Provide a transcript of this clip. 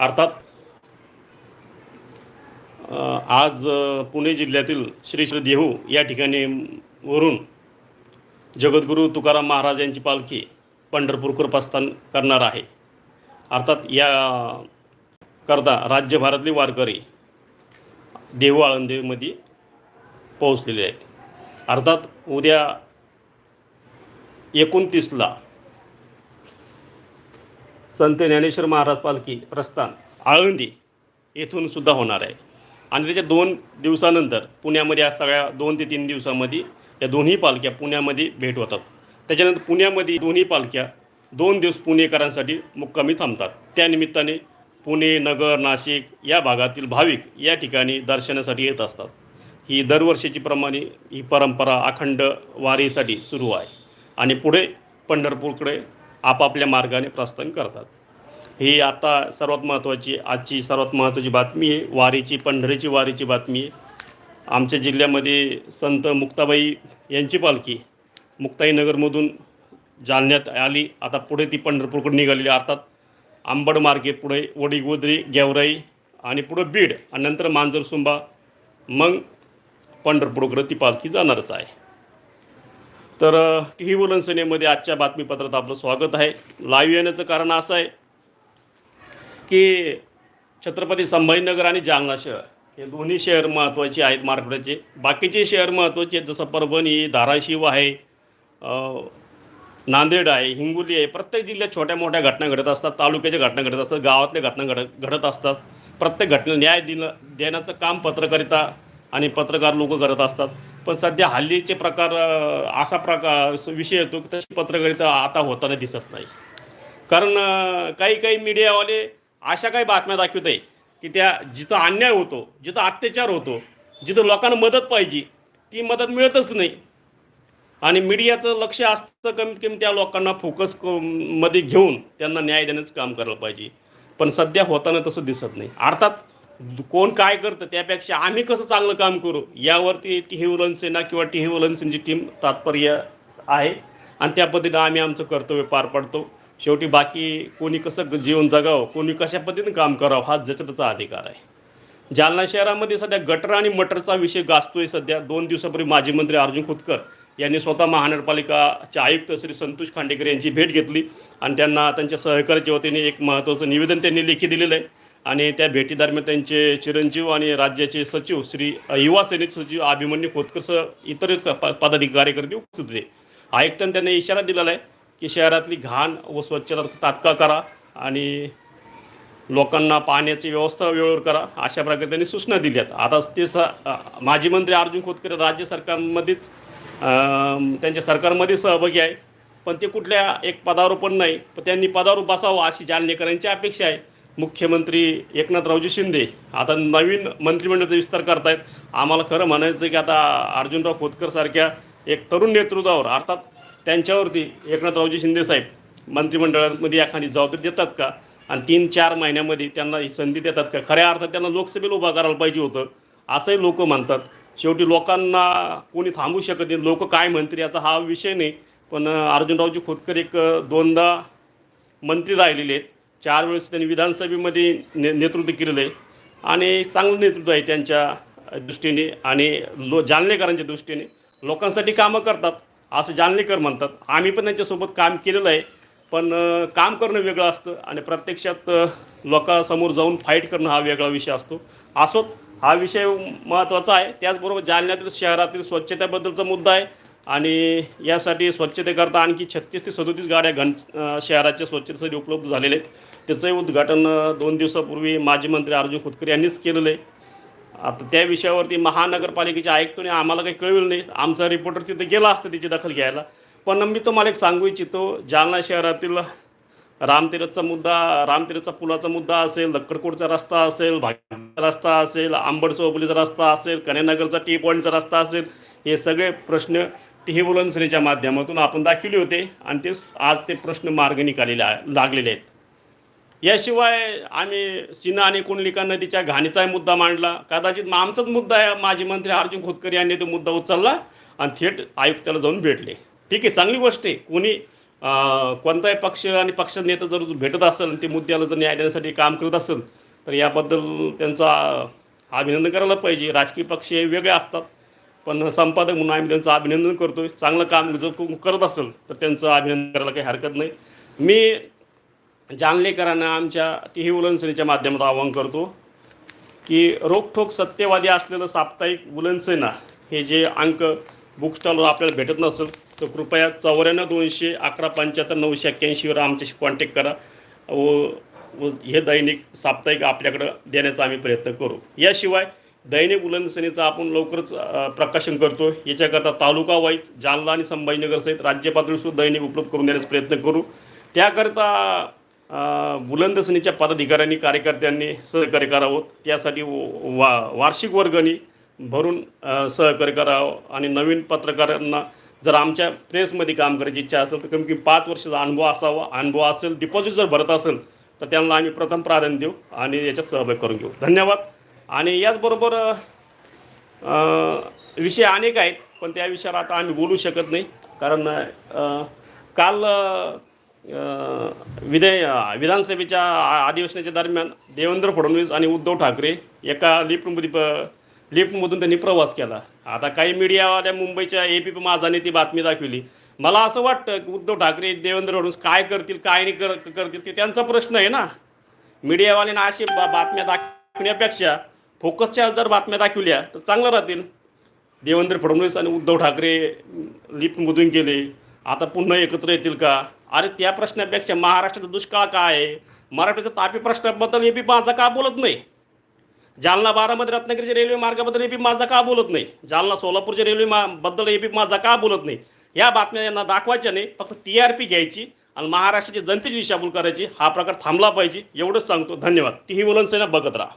अर्थात आज पुणे जिल्ह्यातील श्री श्री देहू या ठिकाणी वरून जगद्गुरू तुकाराम महाराज यांची पालखी पंढरपूरकर प्रस्थान करणार आहे. अर्थात या करता राज्यभरातले वारकरी देहू आळंदीमध्ये पोहोचलेले आहेत. अर्थात उद्या एकोणतीसला संत ज्ञानेश्वर महाराज पालखी प्रस्थान आळंदी येथून सुद्धा होणार आहे. आणि त्याच्या दोन दिवसानंतर पुण्यामध्ये या सगळ्या दोन ते तीन दिवसामध्ये या दोन्ही पालख्या पुण्यामध्ये भेट होतात. त्याच्यानंतर पुण्यामध्ये दोन्ही पालख्या दोन दिवस पुणेकरांसाठी मुक्कामी थांबतात. त्यानिमित्ताने पुणे नगर नाशिक या भागातील भाविक या ठिकाणी दर्शनासाठी येत असतात. ही दरवर्षीची प्रमाणे ही परंपरा अखंड वारीसाठी सुरू आहे. आणि पुढे पंढरपूरकडे आपापल्या मार्गाने प्रस्थान करतात. ही आता सर्वात महत्त्वाची आजची सर्वात महत्त्वाची बातमी आहे. वारीची पंढरीची वारीची बातमी आहे. आमच्या जिल्ह्यामध्ये संत मुक्ताबाई यांची पालखी मुक्ताईनगरमधून जालन्यात आली. आता पुढे ती पंढरपूरकडे निघालेली अर्थात आंबड मार्गे पुढे वडीगोद्री गेवराई आणि पुढं बीड आणि नंतर मांजरसुंबा. मग पंढरपूरकडे ती पालखी जाणारच आहे. तर ही बुलंद सेनेमध्ये आजच्या बातमीपत्रात आपलं स्वागत आहे. लाईव्ह येण्याचं कारण असं आहे की छत्रपती संभाजीनगर आणि जालना शहर हे दोन्ही शहर महत्त्वाचे आहेत मराठवाड्याचे बाकीचे शहर महत्त्वाचे आहेत जसं परभणी धाराशिव आहे नांदेड आहे हिंगोली आहे. प्रत्येक जिल्ह्यात छोट्या मोठ्या घटना घडत असतात तालुक्याच्या घटना घडत असतात गावातल्या घटना घडत घडत असतात. प्रत्येक घटना न्याय दिलं देण्याचं काम पत्रकारिता आणि पत्रकार लोक करत असतात. पण सध्या हल्लीचे प्रकार असा प्रकार विषय येतो की तशी पत्रकारिता आता होताना दिसत नाही. कारण काही काही मीडियावाले अशा काही बातम्या दाखवत आहे की त्या जिथं अन्याय होतो जिथं अत्याचार होतो जिथं लोकांना मदत पाहिजे ती मदत मिळतच नाही. आणि मीडियाचं लक्ष असतं कमीत कमी त्या लोकांना फोकसमध्ये घेऊन त्यांना न्याय देण्याचं काम करायला पाहिजे. पण सध्या होताना तसं दिसत नाही. अर्थात कोण काय करतं त्यापेक्षा आम्ही कसं चांगलं काम करू? यावरती टिहेवलन सेना किंवा टिहेवलन सेनेची टीम तात्पर्य आहे आणि त्या पद्धतीनं आम्ही आमचं कर्तव्य पार पाडतो. शेवटी बाकी कोणी कसं जीवन जगावं कोणी कशा पद्धतीनं काम करावं हा ज्याचा अधिकार आहे. जालना शहरामध्ये सध्या गटर आणि मटरचा विषय गाजतोय सध्या. दोन दिवसापूर्वी माजी मंत्री अर्जुन खोतकर यांनी स्वतः महानगरपालिकाचे आयुक्त श्री संतोष खांडेकर यांची भेट घेतली आणि त्यांना त्यांच्या सहकार्याच्या वतीने एक महत्त्वाचं निवेदन त्यांनी लेखी दिलेलं आहे. आणि त्या भेटीदरम्यान त्यांचे चिरंजीव आणि राज्याचे सचिव श्री युवा सेनेचे सचिव अभिमन्यू खोतकरसह इतर प- पदाधिकारी कार्यकर्ते उपस्थित होते. आयुक्तांनी त्यांना इशारा दिलेला आहे की शहरातली घाण व स्वच्छता तात्काळ करा आणि लोकांना पाण्याची व्यवस्था वेळेवर करा अशा प्रकारे त्यांनी सूचना दिल्यात आता ते स माजी मंत्री अर्जुन खोतकर राज्य सरकारमध्येच त्यांच्या सरकारमध्ये सहभागी आहे. पण ते कुठल्या एक पदावर पण नाही. पण त्यांनी पदावर बसावं अशी जालनेकरांची अपेक्षा आहे. मुख्यमंत्री एकनाथरावजी शिंदे आता नवीन मंत्रिमंडळाचा विस्तार करतायत. आम्हाला खरं म्हणायचं की आता अर्जुनराव खोतकरसारख्या एक तरुण नेतृत्वावर अर्थात त्यांच्यावरती एकनाथरावजी शिंदे साहेब मंत्रिमंडळामध्ये एखादी जबाबदारी देतात का? आणि तीन चार महिन्यामध्ये त्यांना ही संधी देतात का? खऱ्या अर्थात त्यांना लोकसभेला उभा करायला पाहिजे होतं असंही लोक म्हणतात. शेवटी लोकांना कोणी थांबू शकत नाही. लोक काय म्हणतील याचा हा विषय नाही. पण अर्जुनरावजी खोतकर एक दोनदा मंत्री राहिलेले आहेत. चार वेळेस त्यांनी विधानसभेमध्ये ने नेतृत्व केलेलं आहे. आणि चांगलं नेतृत्व आहे त्यांच्या दृष्टीने आणि लो जालनेकरांच्या दृष्टीने. लोकांसाठी कामं करतात असं जालनेकर म्हणतात. आम्ही पण त्यांच्यासोबत काम केलेलं आहे पण काम करणं वेगळं असतं आणि प्रत्यक्षात लोकांसमोर जाऊन फाईट करणं हा वेगळा विषय असतो. असोत हा विषय महत्त्वाचा आहे. त्याचबरोबर जालन्यातील शहरातील स्वच्छतेबद्दलचा मुद्दा आहे. आणि यासाठी स्वच्छतेकरता आणखी छत्तीस ते सदोतीस गाड्या घन शहराच्या स्वच्छतेसाठी उपलब्ध झालेल्या आहेत. त्याचंही उद्घाटन दोन दिवसापूर्वी माजी मंत्री अर्जुन खोतकर यांनीच केलेलं आहे. आता त्या विषयावरती महानगरपालिकेच्या आयुक्ताने आम्हाला काही कळविलं नाही. आमचा रिपोर्टर तिथे गेला असतं त्याची दखल घ्यायला. पण मी तुम्हाला एक सांगू इच्छितो जालना शहरातील रामतीरथचा मुद्दा रामतीरथचा पुलाचा मुद्दा असेल लक्कडकोटचा रस्ता असेल भागीचा रस्ता असेल आंबड चौपलीचा रस्ता असेल कन्यानगरचा टी पॉईंटचा रस्ता असेल हे सगळे प्रश्न हे बुलंदसरीच्या माध्यमातून आपण दाखवले होते आणि ते आज ते प्रश्न मार्ग निघालेले लागलेले आहेत. याशिवाय आम्ही सिन्हा आणि कुंडलिका नदीच्या घाणीचा मुद्दा मांडला. कदाचित आमचाच मुद्दा आहे. माजी मंत्री अर्जुन खोतकर यांनी तो मुद्दा उचलला आणि थेट आयुक्ताला जाऊन भेटले. ठीक आहे चांगली गोष्ट आहे. कोणी कोणताही पक्ष आणि पक्ष नेता जर भेटत असेल आणि ते मुद्द्याला जर न्याय देण्यासाठी काम करत असेल तर याबद्दल त्यांचा अभिनंदन करायला पाहिजे. राजकीय पक्ष हे वेगळे असतात. पण संपादक म्हणून आम्ही त्यांचं अभिनंदन करतोय. चांगलं काम जर करत असेल तर त्यांचं अभिनंदन करायला काही हरकत नाही. मी जानलेकरांना आमच्या टी व्ही उलनसेनेच्या माध्यमात आवाहन करतो की रोखठोक सत्यवादी असलेलं साप्ताहिक उलनसेना हे जे अंक बुक स्टॉलवर आपल्याला भेटत नसेल तर कृपया चौऱ्याण्णव दोनशे अकरा पंच्याहत्तर नऊशे एक्क्याऐंशीवर आमच्याशी कॉन्टॅक्ट करा व हे दैनिक साप्ताहिक आपल्याकडं देण्याचा आम्ही प्रयत्न करू. याशिवाय दैनिक उलनसेनेचं आपण लवकरच प्रकाशन करतो याच्याकरता तालुका वाईज जालना आणि संभाजीनगरसहित राज्य पातळीसुद्धा दैनिक उपलब्ध करून देण्याचा प्रयत्न करू. त्याकरता बुलंदसेनेच्या बुलंदसनीच्या पदाधिकाऱ्यांनी कार्यकर्त्यांनी सहकार्य करावं. त्यासाठी व- वा वार्षिक वर्गणी भरून सहकार्य करावं. आणि नवीन पत्रकारांना जर आमच्या प्रेसमध्ये काम करायची इच्छा असेल तर कमी कमी पाच वर्षाचा अनुभव असावा. अनुभव असेल डिपॉझिट जर भरत असेल तर त्यांना आम्ही प्रथम प्राधान्य देऊ आणि याच्यात सहभाग करून घेऊ. धन्यवाद. आणि याचबरोबर विषय अनेक आहेत पण त्या विषयावर आता आम्ही बोलू शकत नाही. कारण काल विधेय विधानसभेच्या आ- अधिवेशनाच्या दरम्यान देवेंद्र फडणवीस आणि उद्धव ठाकरे एका लिफ्टमध्ये प लिफ्टमधून त्यांनी प्रवास केला. आता काही मीडियावाल्या मुंबईच्या ए पी माझाने ती बातमी दाखवली. मला असं वाटतं की उद्धव ठाकरे देवेंद्र फडणवीस काय करतील काय नाही कर करतील ते त्यांचा प्रश्न आहे ना. मीडियावाल्यांना अशी बा बातम्या दाखवण्यापेक्षा फोकसच्या जर बातम्या दाखवल्या तर चांगलं राहतील. देवेंद्र फडणवीस आणि उद्धव ठाकरे लिफ्टमधून गेले. आता पुन्हा एकत्र येतील का? अरे त्या प्रश्नापेक्षा महाराष्ट्राचा दुष्काळ काय आहे? मराठीच्या तापी प्रश्नाबद्दल ए पी माझा का बोलत नाही? जालना बारामध्ये रत्नागिरीच्या रेल्वे मार्गाबद्दल ए पी माझा का बोलत नाही? जालना सोलापूरच्या रेल्वे मा बद्दल ए पी माझा का बोलत नाही? या बातम्या यांना दाखवायच्या नाही फक्त टी आर पी घ्यायची आणि महाराष्ट्राची जनतेची दिशाभूल करायची. हा प्रकार थांबला पाहिजे एवढंच सांगतो. धन्यवाद. टी व्ही वलन सेना बघत राहा.